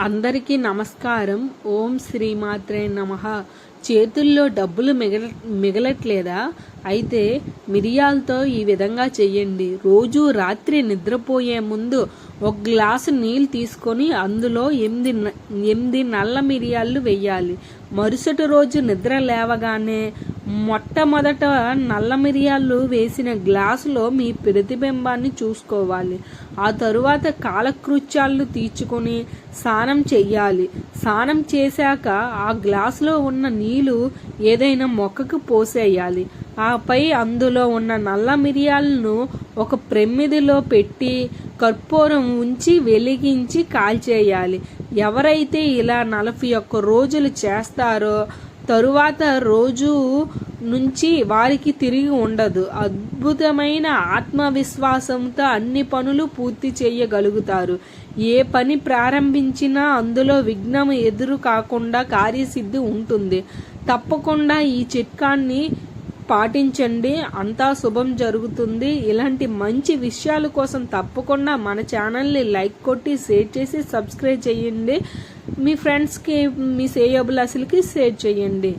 అందరికీ నమస్కారం. ఓం శ్రీమాత్రే నమ. చేతుల్లో డబ్బులు మిగల మిగలట్లేదా? అయితే మిరియాలతో ఈ విధంగా చెయ్యండి. రోజు రాత్రి నిద్రపోయే ముందు ఒక గ్లాసు నీళ్ళు తీసుకొని అందులో ఎనిమిది ఎనిమిది నల్ల మిరియాలు వెయ్యాలి. మరుసటి రోజు నిద్ర లేవగానే మొట్టమొదట నల్ల మిరియాలు వేసిన గ్లాసులో మీ ప్రతిబింబాన్ని చూసుకోవాలి. ఆ తరువాత కాలకృత్యాలను తీర్చుకొని స్నానం చెయ్యాలి. స్నానం చేశాక ఆ గ్లాసులో ఉన్న నీళ్ళు ఏదైనా మొక్కకు పోసేయాలి. ఆపై అందులో ఉన్న నల్ల మిరియాలను ఒక ప్రమిదిలో పెట్టి కర్పూరం ఉంచి వెలిగించి కాల్చేయాలి. ఎవరైతే ఇలా నలభై ఒక్క రోజులు చేస్తారో తరువాత రోజు నుంచి వారికి తిరిగి ఉండదు. అద్భుతమైన ఆత్మవిశ్వాసంతో అన్ని పనులు పూర్తి చేయగలుగుతారు. ఏ పని ప్రారంభించినా అందులో విఘ్నం ఎదురు కాకుండా కార్యసిద్ధి ఉంటుంది. తప్పకుండా ఈ చిట్కాన్ని పాటించండి. అంతా శుభం జరుగుతుంది. ఇలాంటి మంచి విషయాల కోసం తప్పకుండా మన ఛానల్ని లైక్ కొట్టి షేర్ చేసి సబ్స్క్రైబ్ చేయండి. మీ ఫ్రెండ్స్కి మీ సేయబుల్ అసలుకి షేర్ చేయండి.